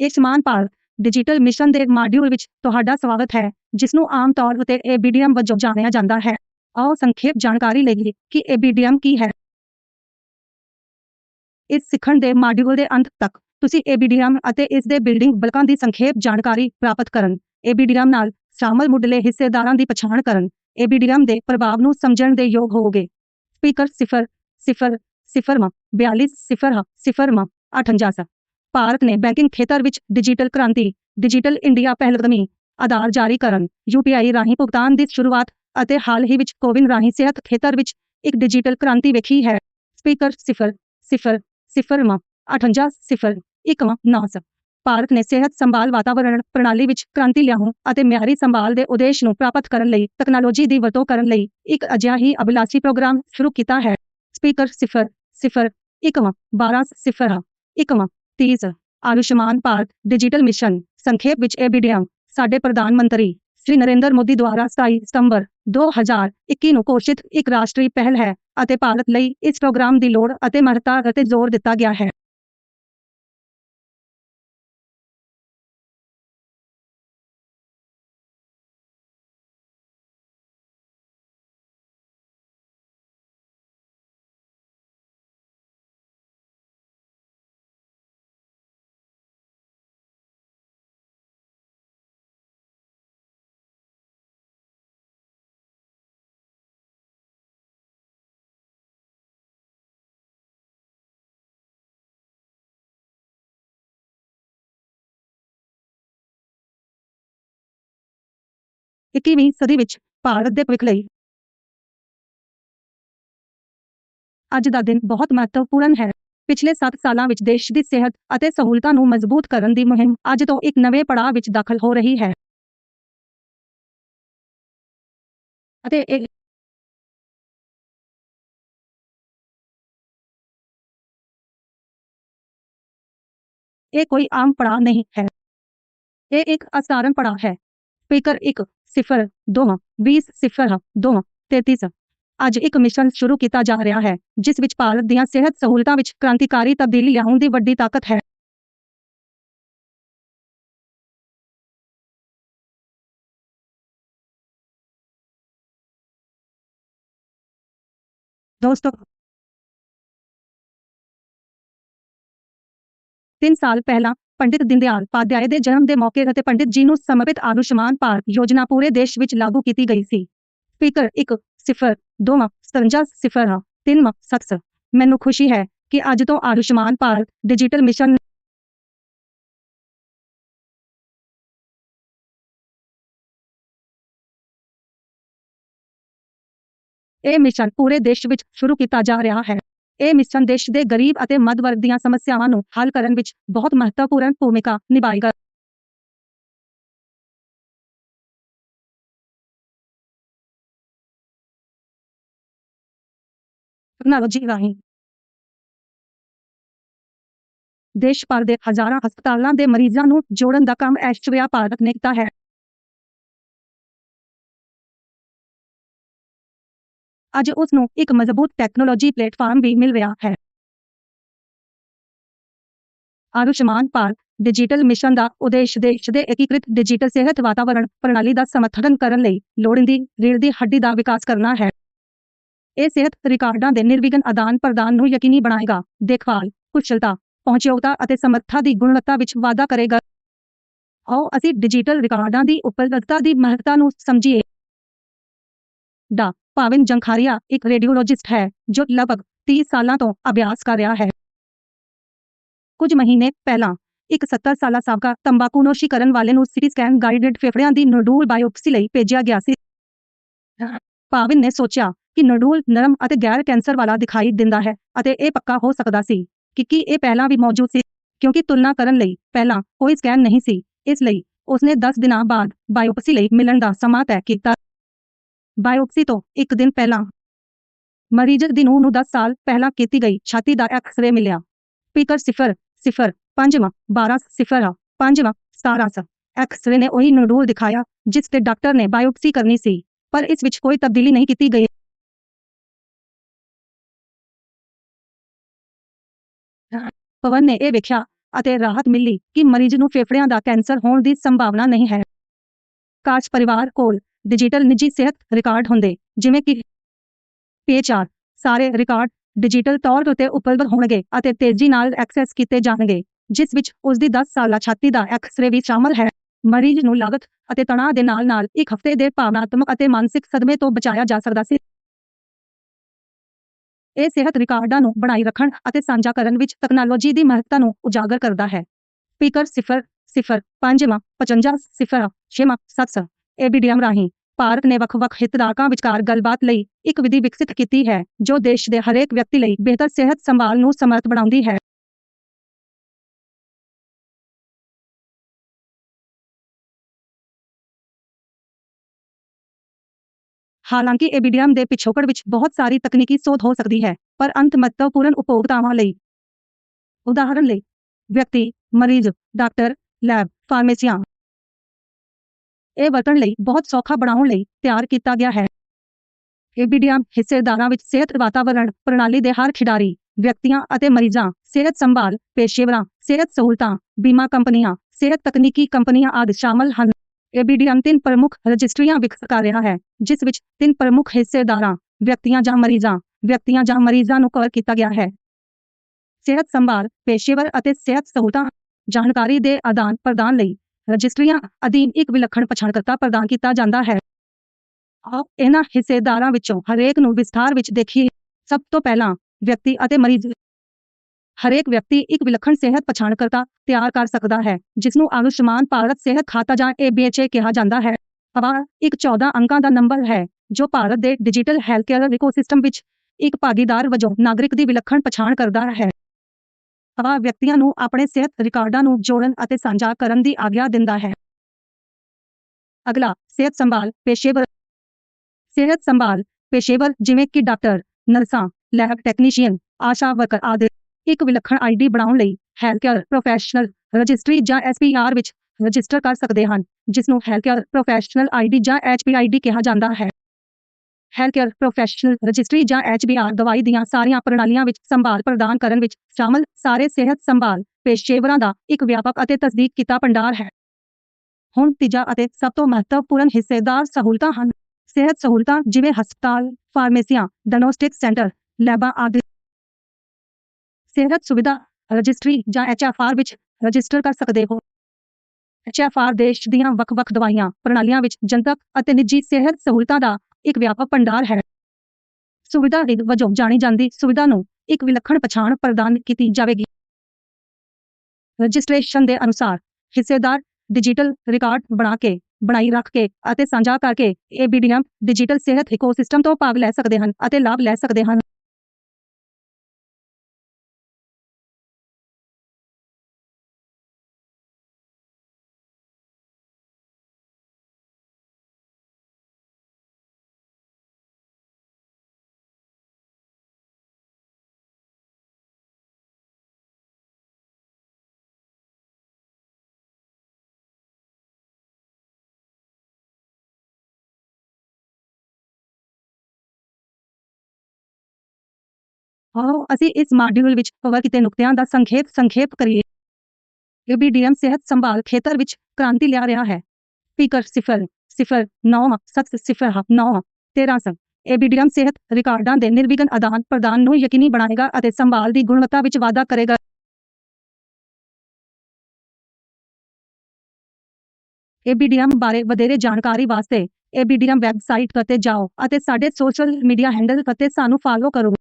ਇਹ ਸਮਾਨ Bharat digital mission ਦੇ ਮਾਡਿਊਲ ਵਿੱਚ ਤੁਹਾਡਾ ਸਵਾਗਤ ਹੈ ਜਿਸ ਨੂੰ ਆਮ ਤੌਰ ਉਤੇ ABDM ਵਜੋਂ ਜਾਣਿਆ ਜਾਂਦਾ ਹੈ। ਆਓ ਸੰਖੇਪ ਜਾਣਕਾਰੀ ਲਈਏ ਕਿ ABDM ਕੀ ਹੈ। ਇਸ ਸਿੱਖਣ ਦੇ ਮਾਡਿਊਲ ਦੇ ਅੰਤ ਤੱਕ ਤੁਸੀਂ ABDM ਅਤੇ ਇਸ ਦੇ ਬਿਲਡਿੰਗ ਬਲਕਾਂ ਦੀ ਸੰਖੇਪ ਜਾਣਕਾਰੀ ਪ੍ਰਾਪਤ ਕਰਨ ABDM ਨਾਲ ਸ਼ਾਮਲ ਮੁੱਢਲੇ ਹਿੱਸੇਦਾਰਾਂ ਦੀ ਪਛਾਣ ਕਰਨ ABDM ਦੇ ਪ੍ਰਭਾਵ ਨੂੰ ਸਮਝਣ ਦੇ ਯੋਗ ਹੋਵੋਗੇ। ਸਪੀਕਰ 0 0 0 ਮ 42 0 0 58 ਭਾਰਤ ਨੇ ਬੈਂਕਿੰਗ ਖੇਤਰ ਵਿੱਚ ਡਿਜੀਟਲ ਕ੍ਰਾਂਤੀ, ਡਿਜੀਟਲ ਇੰਡੀਆ ਪਹਿਲਕਦਮੀ, ਆਧਾਰ ਜਾਰੀ ਕਰਨ UPI ਰਾਹੀਂ ਭੁਗਤਾਨ ਦੀ ਸ਼ੁਰੂਆਤ ਅਤੇ ਹਾਲ ਹੀ ਵਿੱਚ ਕੋਵਿਨ ਰਾਹੀਂ ਸਿਹਤ ਖੇਤਰ ਵਿੱਚ ਇੱਕ ਡਿਜੀਟਲ ਕ੍ਰਾਂਤੀ ਵੇਖੀ ਹੈ। ਸਪੀਕਰ 0 0 0 ਮ 58 0 1 ਮ 9 ਭਾਰਤ ਨੇ ਸਿਹਤ ਸੰਭਾਲ ਵਾਤਾਵਰਣ ਪ੍ਰਣਾਲੀ ਵਿੱਚ ਕ੍ਰਾਂਤੀ ਲਿਆਉਣ ਅਤੇ ਮਿਆਰੀ ਸੰਭਾਲ ਦੇ ਉਦੇਸ਼ ਨੂੰ ਪ੍ਰਾਪਤ ਕਰਨ ਲਈ ਤਕਨਾਲੋਜੀ ਦੀ ਵਰਤੋਂ ਕਰਨ ਲਈ ਇੱਕ ਅਜਿਹਾ ਹੀ ਅਭਿਲਾਸ਼ੀ ਪ੍ਰੋਗਰਾਮ ਸ਼ੁਰੂ ਕੀਤਾ ਹੈ। ਸਪੀਕਰ 0 0 1 ਮ 12 0 1 ਮ 30 ਆਯੁਸ਼ਮਾਨ ਭਾਰਤ ਡਿਜੀਟਲ ਮਿਸ਼ਨ। ਸੰਖੇਪ ਵਿੱਚ ABDM ਸਾਡੇ ਪ੍ਰਧਾਨ ਮੰਤਰੀ ਸ਼੍ਰੀ ਨਰਿੰਦਰ ਮੋਦੀ ਦੁਆਰਾ 27 ਸਤੰਬਰ 2021 ਨੂੰ ਘੋਸ਼ਿਤ ਇੱਕ ਰਾਸ਼ਟਰੀ ਪਹਿਲ ਹੈ ਅਤੇ ਭਾਰਤ ਲਈ ਇਸ ਪ੍ਰੋਗਰਾਮ ਦੀ ਲੋੜ ਅਤੇ ਮਹੱਤਤਾ ਅਤੇ ਜ਼ੋਰ ਦਿੱਤਾ ਗਿਆ ਹੈ। ਇੱਕੀਵੀਂ ਸਦੀ ਵਿੱਚ ਭਾਰਤ ਦੇ ਭਵਿੱਖ ਲਈ ਅੱਜ ਦਾ ਦਿਨ ਬਹੁਤ ਮਹੱਤਵਪੂਰਨ ਹੈ। ਪਿਛਲੇ 7 ਸਾਲਾਂ ਵਿੱਚ ਦੇਸ਼ ਦੀ ਸਿਹਤ ਅਤੇ ਸਹੂਲਤਾਂ ਨੂੰ ਮਜ਼ਬੂਤ ਕਰਨ ਦੀ ਮੁਹਿੰਮ ਅੱਜ ਤੋਂ ਇੱਕ ਨਵੇਂ ਪੜਾਅ ਵਿੱਚ ਦਾਖਲ ਹੋ ਰਹੀ ਹੈ। ਅਤੇ ਇਹ ਇਹ ਕੋਈ ਆਮ ਪੜਾਅ ਨਹੀਂ ਹੈ। ਇਹ ਇੱਕ ਅਸਾਧਾਰਨ ਪੜਾਅ ਹੈ। ਸਪੀਕਰ 1 ਸਿਫਰ 2 20 0 2 33 ਅੱਜ ਇੱਕ ਮਿਸ਼ਨ ਸ਼ੁਰੂ ਕੀਤਾ ਜਾ ਰਿਹਾ ਹੈ ਜਿਸ ਵਿੱਚ ਭਾਰਤ ਦੀਆਂ ਸਿਹਤ ਸਹੂਲਤਾਂ ਵਿੱਚ ਕ੍ਰਾਂਤੀਕਾਰੀ ਤਬਦੀਲੀ ਲਿਆਉਣ ਦੀ ਵੱਡੀ ਤਾਕਤ ਹੈ ਦੋਸਤੋ ਤਿੰਨ ਸਾਲ ਪਹਿਲਾਂ ਪੰਡਿਤ ਦਿਨਦਿਆਲ ਉਪਾਧਿਆਏ ਦੇ ਜਨਮ ਦੇ ਮੌਕੇ ਅਤੇ ਪੰਡਿਤ ਜੀ ਨੂੰ ਸਮਰਪਿਤ ਆਯੁਸ਼ਮਾਨ ਭਾਰਤ ਯੋਜਨਾ ਪੂਰੇ ਦੇਸ਼ ਵਿੱਚ ਲਾਗੂ ਕੀਤੀ ਗਈ ਸੀ ਸਪੀਕਰ 1 0 2 57 0 3 7 ਮੈਨੂੰ ਖੁਸ਼ੀ ਹੈ ਕਿ ਅੱਜ ਤੋਂ ਆਯੁਸ਼ਮਾਨ ਭਾਰਤ ਡਿਜੀਟਲ ਮਿਸ਼ਨ ਇਹ ਮਿਸ਼ਨ ਪੂਰੇ ਦੇਸ਼ ਵਿੱਚ ਸ਼ੁਰੂ ਕੀਤਾ ਜਾ ਰਿਹਾ ਹੈ ਇਹ ਮਿਸ਼ਨ ਦੇਸ਼ ਦੇ ਗਰੀਬ ਅਤੇ ਮੱਧ ਵਰਗ ਦੀਆਂ ਸਮੱਸਿਆਵਾਂ ਨੂੰ ਹੱਲ ਕਰਨ ਵਿੱਚ ਬਹੁਤ ਮਹੱਤਵਪੂਰਨ ਭੂਮਿਕਾ ਨਿਭਾਏਗਾ। ਟੈਕਨੋਲੋਜੀ ਰਾਹੀਂ ਦੇਸ਼ ਭਰ ਦੇ ਹਜ਼ਾਰਾਂ ਹਸਪਤਾਲਾਂ ਦੇ ਮਰੀਜ਼ਾਂ ਨੂੰ ਜੋੜਨ ਦਾ ਕੰਮ ਐਸ਼ਵਰਿਆ ਭਾਰਤ ਨੇ ਕੀਤਾ ਹੈ। ਅੱਜ ਉਸ ਨੂੰ ਇੱਕ ਮਜ਼ਬੂਤ ਟੈਕਨੋਲੋਜੀ ਪਲੇਟਫਾਰਮ ਵੀ ਮਿਲ ਰਿਹਾ ਹੈ। ਆਯੁਸ਼ਮਾਨ ਭਾਰਤ ਡਿਜੀਟਲ ਮਿਸ਼ਨ ਦਾ ਉਦੇਸ਼ ਦੇਸ਼ ਦੇ ਏਕੀਕ੍ਰਿਤ ਡਿਜੀਟਲ ਸਿਹਤ ਵਾਤਾਵਰਣ ਪ੍ਰਣਾਲੀ ਦਾ ਸਮਰਥਨ ਕਰਨ ਲਈ ਲੋੜੀਂਦੀ ਰੀੜ੍ਹ ਦੀ ਹੱਡੀ ਦਾ ਵਿਕਾਸ ਕਰਨਾ ਹੈ। ਇਹ ਸਿਹਤ ਰਿਕਾਰਡਾਂ ਦੇ ਨਿਰਵਿਘਨ ਆਦਾਨ ਪ੍ਰਦਾਨ ਨੂੰ ਯਕੀਨੀ ਬਣਾਏਗਾ। ਦੇਖਭਾਲ, ਕੁਸ਼ਲਤਾ, ਪਹੁੰਚਯੋਗਤਾ ਅਤੇ ਸਮਰੱਥਾ ਦੀ ਗੁਣਵੱਤਾ ਵਿੱਚ ਵਾਧਾ ਕਰੇਗਾ। ਆਓ ਅਸੀਂ ਡਿਜੀਟਲ ਰਿਕਾਰਡਾਂ ਦੀ ਉਪਲਬਧਤਾ ਦੀ ਮਹੱਤਤਾ ਨੂੰ ਸਮਝੀਏ। ਡਾ ਪਾਵਨ ਜੰਖਾਰੀਆ ਇੱਕ ਰੇਡੀਓਲੋਜਿਸਟ ਹੈ, ਜੋ ਲਗਭਗ 30 ਸਾਲਾਂ ਤੋਂ ਅਭਿਆਸ ਕਰ ਰਿਹਾ ਹੈ। ਕੁਝ ਮਹੀਨੇ ਪਹਿਲਾਂ, ਇੱਕ 70 ਸਾਲਾ ਸਾਬਕਾ ਤੰਬਾਕੂਨੋਸ਼ੀ ਕਰਨ ਵਾਲੇ ਨੂੰ ਸੀਟੀ ਸਕੈਨ ਗਾਈਡਡ ਫੇਫੜਿਆਂ ਦੀ ਨੋਡੂਲ ਬਾਇਓਪਸੀ ਲਈ ਭੇਜਿਆ ਗਿਆ ਸੀ। ਪਾਵਨ ਨੇ ਸੋਚਿਆ ਕਿ ਨਡੂਲ ਨਰਮ ਅਤੇ ਗੈਰ ਕੈਂਸਰ ਵਾਲਾ ਦਿਖਾਈ ਦਿੰਦਾ ਹੈ ਅਤੇ ਇਹ ਪੱਕਾ ਹੋ ਸਕਦਾ ਸੀ ਕਿ ਕੀ ਇਹ ਪਹਿਲਾਂ ਵੀ ਮੌਜੂਦ ਸੀ, ਕਿਉਂਕਿ ਤੁਲਨਾ ਕਰਨ ਲਈ ਪਹਿਲਾਂ ਕੋਈ ਸਕੈਨ ਨਹੀਂ ਸੀ, ਇਸ ਲਈ ਉਸਨੇ 10 ਦਿਨਾਂ ਬਾਅਦ ਬਾਇਓਪਸੀ ਲਈ ਮਿਲਣ ਦਾ ਸਮਾਂ ਤੈਅ ਕੀਤਾ। ਬਾਇਓਪਸੀ ਤੋਂ ਇੱਕ ਦਿਨ ਪਹਿਲਾਂ। ਮਰੀਜ਼ ਦੀ ਨੂੰਹ ਨੂੰ 10 ਸਾਲ ਪਹਿਲਾਂ ਕੀਤੀ ਗਈ ਛਾਤੀ ਦਾ ਐਕਸ-ਰੇ ਮਿਲਿਆ। ਸਪੀਕਰ 0 0 5 12 0 5 17 ਐਕਸ-ਰੇ ਨੇ ਉਹੀ ਨੋਡੂਲ ਦਿਖਾਇਆ, ਜਿਸ ਤੇ ਡਾਕਟਰ ਨੇ ਬਾਇਓਪਸੀ ਕਰਨੀ ਸੀ, ਪਰ ਇਸ ਵਿੱਚ ਕੋਈ ਤਬਦੀਲੀ ਨਹੀਂ ਕੀਤੀ ਗਈ। ਪਵਨ ਨੇ ਇਹ ਵੇਖਿਆ ਅਤੇ ਰਾਹਤ ਮਿਲੀ ਕਿ ਮਰੀਜ਼ ਨੂੰ ਫੇਫੜਿਆਂ ਦਾ ਕੈਂਸਰ ਹੋਣ ਦੀ ਸੰਭਾਵਨਾ ਨਹੀਂ ਹੈ। ਕਾਸ਼ ਪਰਿਵਾਰ ਕੋਲ ਡਿਜੀਟਲ ਨਿੱਜੀ ਸਿਹਤ ਰਿਕਾਰਡ ਹੁੰਦੇ, ਜਿਵੇਂ ਕਿ ਪੀਐਚਆਰ ਸਾਰੇ ਰਿਕਾਰਡ ਡਿਜੀਟਲ ਤੌਰ ਉੱਤੇ ਉਪਲਬਧ ਹੋਣਗੇ ਅਤੇ ਤੇਜ਼ੀ ਨਾਲ ਐਕਸੈਸ ਕੀਤੇ ਜਾਣਗੇ, ਜਿਸ ਵਿੱਚ ਉਸ ਦੀ 10 ਸਾਲਾ ਛਾਤੀ ਦਾ ਐਕਸ-ਰੇ ਵੀ ਸ਼ਾਮਲ ਹੈ। ਮਰੀਜ਼ ਨੂੰ ਲਾਗਤ ਅਤੇ ਤਣਾਅ ਦੇ ਨਾਲ-ਨਾਲ ਇੱਕ ਹਫ਼ਤੇ ਦੇ ਭਾਵਨਾਤਮਕ ਅਤੇ ਮਾਨਸਿਕ ਸਦਮੇ ਤੋਂ ਬਚਾਇਆ ਜਾ ਸਕਦਾ ਸੀ। ਇਹ ਸਿਹਤ ਰਿਕਾਰਡਾਂ ਨੂੰ ਬਣਾਈ ਰੱਖਣ ਅਤੇ ਸਾਂਝਾ ਕਰਨ ਵਿੱਚ ਤਕਨਾਲੋਜੀ ਦੀ ਮਹੱਤਤਾ ਨੂੰ ਉਜਾਗਰ ਕਰਦਾ ਹੈ। ਸਪੀਕਰ 0 0 5 55 0 6 7 ਏਬੀਡੀਐਮ ਰਾਹੀਂ ਭਾਰਤ ਨੇ ਵੱਖ-ਵੱਖ ਹਿੱਤਧਾਰਕਾਂ ਵਿਚਕਾਰ ਗੱਲਬਾਤ ਲਈ ਇੱਕ ਵਿਧੀ ਵਿਕਸਿਤ ਕੀਤੀ ਹੈ, ਜੋ ਦੇਸ਼ ਦੇ ਹਰੇਕ ਵਿਅਕਤੀ ਲਈ ਬਿਹਤਰ ਸਿਹਤ ਸੰਭਾਲ ਨੂੰ ਸਮਰੱਥ ਬਣਾਉਂਦੀ ਹੈ। ਹਾਲਾਂਕਿ ਏਬੀਡੀਐਮ ਦੇ ਪਿਛੋਕੜ ਵਿੱਚ ਬਹੁਤ ਸਾਰੀ ਤਕਨੀਕੀ ਸੋਧ ਹੋ ਸਕਦੀ ਹੈ, ਪਰ ਅੰਤ ਮਹੱਤਵਪੂਰਨ ਉਪਭੋਗਤਾਵਾਂ ਲਈ ਉਦਾਹਰਣ ਲਈ ਵਿਅਕਤੀ, ਮਰੀਜ਼, ਡਾਕਟਰ, ਲੈਬ, ਫਾਰਮੇਸੀਆਂ ਇਹ ਵਰਤਣ ਲਈ ਬਹੁਤ ਸੌਖਾ ਬਣਾਉਣ ਲਈ ਤਿਆਰ ਕੀਤਾ ਗਿਆ ਹੈ। ਏਬੀਡੀਐਮ ਹਿੱਸੇਦਾਰਾਂ ਵਿੱਚ ਸਿਹਤ ਵਾਤਾਵਰਣ ਪ੍ਰਣਾਲੀ ਦੇ ਹਰ ਖਿਡਾਰੀ, ਵਿਅਕਤੀਆਂ ਅਤੇ ਮਰੀਜ਼ਾਂ, ਸਿਹਤ ਸੰਭਾਲ, ਪੇਸ਼ੇਵਰਾਂ, ਸਿਹਤ ਸਹੂਲਤਾਂ, ਬੀਮਾ ਕੰਪਨੀਆਂ, ਸਿਹਤ ਤਕਨੀਕੀ ਕੰਪਨੀਆਂ ਆਦਿ ਸ਼ਾਮਲ ਹਨ। ਏਬੀਡੀਐਮ ਤਿੰਨ ਪ੍ਰਮੁੱਖ ਰਜਿਸਟਰੀਆਂ ਵਿਕਸਿਤ ਕਰ ਰਿਹਾ ਹੈ, ਜਿਸ ਵਿੱਚ ਤਿੰਨ ਪ੍ਰਮੁੱਖ ਹਿੱਸੇਦਾਰਾਂ, ਵਿਅਕਤੀਆਂ ਜਾਂ ਮਰੀਜ਼ਾਂ, ਵਿਅਕਤੀਆਂ ਜਾਂ ਮਰੀਜ਼ਾਂ ਨੂੰ ਕਵਰ ਕੀਤਾ ਗਿਆ ਹੈ। ਸਿਹਤ ਸੰਭਾਲ, ਪੇਸ਼ੇਵਰ ਅਤੇ ਸਿਹਤ ਸਹੂਲਤਾਂ ਜਾਣਕਾਰੀ ਦੇ ਆਦਾਨ ਪ੍ਰਦਾਨ ਲਈ ਰਜਿਸਟਰੀਆਂ ਅਧੀਨ ਇੱਕ ਵਿਲੱਖਣ ਪਛਾਣਕਰਤਾ ਪ੍ਰਦਾਨ ਕੀਤਾ ਜਾਂਦਾ ਹੈ। ਆਓ ਇਹਨਾਂ ਹਿੱਸੇਦਾਰਾਂ ਵਿੱਚੋਂ ਹਰੇਕ ਨੂੰ ਵਿਸਥਾਰ ਵਿੱਚ ਦੇਖੀਏ। ਸਭ ਤੋਂ ਪਹਿਲਾਂ ਵਿਅਕਤੀ ਅਤੇ ਮਰੀਜ਼। ਹਰੇਕ ਵਿਅਕਤੀ ਇੱਕ ਵਿਲੱਖਣ ਸਿਹਤ ਪਛਾਣਕਰਤਾ ਤਿਆਰ ਕਰ ਸਕਦਾ ਹੈ ਜਿਸ ਨੂੰ ਆਯੁਸ਼ਮਾਨ ਭਾਰਤ ਸਿਹਤ ਖਾਤਾ ਜਾਂ ਏਬੀਐਚਏ ਕਿਹਾ ਜਾਂਦਾ ਹੈ। ਹਵਾ ਇੱਕ 14 ਅੰਕਾਂ ਦਾ ਨੰਬਰ ਹੈ, ਜੋ ਭਾਰਤ ਦੇ ਡਿਜੀਟਲ ਹੈਲਥ ਕੇਅਰ ਇਕੋਸਿਸਟਮ ਵਿੱਚ ਇੱਕ ਭਾਗੀਦਾਰ ਵਜੋਂ ਨਾਗਰਿਕ ਦੀ ਵਿਲੱਖਣ ਪਛਾਣ ਕਰਦਾ ਹੈ। ਹਵਾ ਵਿਅਕਤੀਆਂ ਨੂੰ ਆਪਣੇ ਸਿਹਤ ਰਿਕਾਰਡਾਂ ਨੂੰ ਜੋੜਨ ਅਤੇ ਸਾਂਝਾ ਕਰਨ ਦੀ ਆਗਿਆ ਦਿੰਦਾ ਹੈ। ਅਗਲਾ, ਸਿਹਤ ਸੰਭਾਲ, ਪੇਸ਼ੇਵਰ ਸਿਹਤ ਸੰਭਾਲ, ਪੇਸ਼ੇਵਰ ਜਿਵੇਂ ਕਿ ਡਾਕਟਰ, ਨਰਸਾਂ, ਲੈਬ ਟੈਕਨੀਸ਼ੀਅਨ, ਆਸ਼ਾ ਵਰਕਰ ਆਦਿ। ਇੱਕ ਵਿਲੱਖਣ ਆਈਡੀ ਬਣਾਉਣ ਲਈ ਹੈਲਥਕੇਅਰ ਪ੍ਰੋਫੈਸ਼ਨਲ ਰਜਿਸਟਰੀ ਜਾਂ ਐਸਪੀਆਰ ਵਿੱਚ ਰਜਿਸਟਰ ਕਰ ਸਕਦੇ ਹਨ ਜਿਸ ਨੂੰ ਹੈਲਥਕੇਅਰ ਪ੍ਰੋਫੈਸ਼ਨਲ ਆਈਡੀ ਜਾਂ ਐਚਪੀਆਈਡੀ ਕਿਹਾ ਜਾਂਦਾ ਹੈ। ਹੈਲਥ ਕੇਅਰ ਪ੍ਰੋਫੈਸ਼ਨਲ ਰਜਿਸਟਰੀ ਜਾਂ ਐਚਬੀਆਰ ਦਵਾਈ ਦੀਆਂ ਸਾਰੀਆਂ ਪ੍ਰਣਾਲੀਆਂ ਵਿੱਚ ਸੰਭਾਲ ਪ੍ਰਦਾਨ ਕਰਨ ਵਿੱਚ ਸ਼ਾਮਲ ਸਾਰੇ ਸਿਹਤ ਸੰਭਾਲ ਪੇਸ਼ੇਵਰਾਂ ਦਾ ਇੱਕ ਵਿਆਪਕ ਅਤੇ ਤਸਦੀਕ ਕੀਤਾ ਭੰਡਾਰ ਹੈ। ਹੁਣ ਤੀਜਾ ਅਤੇ ਸਭ ਤੋਂ ਮਹੱਤਵਪੂਰਨ ਹਿੱਸੇਦਾਰ ਸਹੂਲਤਾਂ ਹਨ। ਸਿਹਤ ਸਹੂਲਤਾਂ ਜਿਵੇਂ ਹਸਪਤਾਲ, ਫਾਰਮੇਸੀਆਂ ਡਾਇਗਨੋਸਟਿਕ ਸੈਂਟਰ ਲੈਬਾਂ ਆਦਿ। ਸਿਹਤ ਸੁਵਿਧਾ ਰਜਿਸਟਰੀ ਜਾਂ ਐਚਐਫਆਰ ਵਿੱਚ ਰਜਿਸਟਰ ਕਰ ਸਕਦੇ ਹੋ। ਐਚਐਫਆਰ ਦੇਸ਼ ਦੀਆਂ ਵੱਖ-ਵੱਖ ਦਵਾਈਆਂ, ਪ੍ਰਣਾਲੀਆਂ ਵਿੱਚ ਜਨਤਕ ਅਤੇ ਨਿੱਜੀ ਸਿਹਤ ਸਹੂਲਤਾਂ ਦਾ ਇੱਕ ਵਿਆਪਕ ਭੰਡਾਰ ਹੈ। ਸੁਵਿਧਾ ਰਿਦ ਵਜੋਂ ਜਾਣੀ ਜਾਂਦੀ ਸੁਵਿਧਾ ਨੂੰ ਇੱਕ ਵਿਲੱਖਣ ਪਛਾਣ ਪ੍ਰਦਾਨ ਕੀਤੀ ਜਾਵੇਗੀ। ਰਜਿਸਟ੍ਰੇਸ਼ਨ ਦੇ ਅਨੁਸਾਰ ਹਿੱਸੇਦਾਰ ਡਿਜੀਟਲ ਰਿਕਾਰਡ ਬਣਾ ਕੇ, ਬਣਾਈ ਰੱਖ ਕੇ ਅਤੇ ਸਾਂਝਾ ਕਰਕੇ ਏਬੀਡੀਐਮ ਡਿਜੀਟਲ ਸਿਹਤ ਇਕੋਸਿਸਟਮ ਤੋਂ ਭਾਗ ਲੈ ਸਕਦੇ ਹਨ ਅਤੇ ਲਾਭ ਲੈ ਸਕਦੇ ਹਨ। ਆਓ ਅਸੀਂ ਇਸ ਮਾਡਿਊਲ ਵਿੱਚ ਕਵਰ ਕੀਤੇ ਨੁਕਤਿਆਂ ਦਾ ਸੰਖੇਪ ਸੰਖੇਪ ਕਰੀਏ। ਏਬੀਡੀਐਮ ਸਿਹਤ ਸੰਭਾਲ ਖੇਤਰ ਵਿੱਚ ਕ੍ਰਾਂਤੀ ਲਿਆ ਰਿਹਾ ਹੈ। ਸਪੀਕਰ 0 0 9 7 0 9 13 ਏਬੀਡੀਐਮ ਸਿਹਤ ਰਿਕਾਰਡਾਂ ਦੇ ਨਿਰਵਿਘਨ ਆਦਾਨ ਪ੍ਰਦਾਨ ਨੂੰ ਯਕੀਨੀ ਬਣਾਏਗਾ ਅਤੇ ਸੰਭਾਲ ਦੀ ਗੁਣਵੱਤਾ ਵਿੱਚ ਵਾਧਾ ਕਰੇਗਾ। ਏਬੀਡੀਐਮ ਬਾਰੇ ਵਧੇਰੇ ਜਾਣਕਾਰੀ ਵਾਸਤੇ ਏਬੀਡੀਐਮ ਵੈਬਸਾਈਟ ਤੇ ਜਾਓ ਅਤੇ ਸਾਡੇ ਸੋਸ਼ਲ ਮੀਡੀਆ ਹੈਂਡਲ ਤੇ ਸਾਨੂੰ ਫਾਲੋ ਕਰੋ।